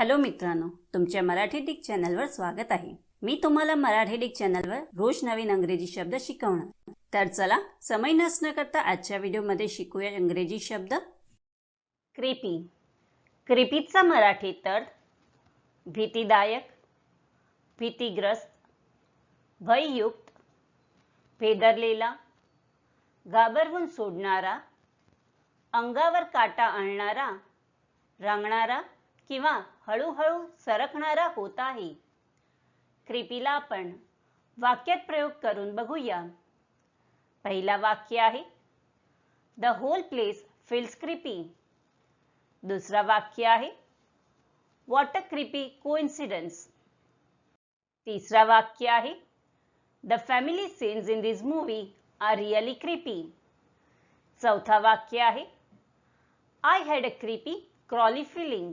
Hello मित्रांनो तुमच्या Marathi Dick चॅनलवर स्वागत आहे. मी तुम्हाला मराठी डिक चॅनलवर रोज नवीन अंग्रेजी शब्द शिकवणार. तर चला समय नसणं करता आजच्या व्हिडिओमध्ये शिकूया इंग्रजी शब्द. क्रिपी. क्रिपीचा मराठी तर भीतीदायक भीतीग्रस्त भययुक्त भेदरलेला घाबरवून सोडणारा अंगावर काटा आणणारा रांगणारा किंवा हळूहळू सरकणारा होत आहे क्रिपीला आपण वाक्यात प्रयोग पहिला वाक्य आहे, the whole place feels creepy. दुसरा वाक्य आहे, वॉट अ क्रिपी कोइन्सिडन्स. तिसरा वाक्य आहे, the family scenes in this movie are really creepy. चौथा वाक्य आहे I had a creepy crawly feeling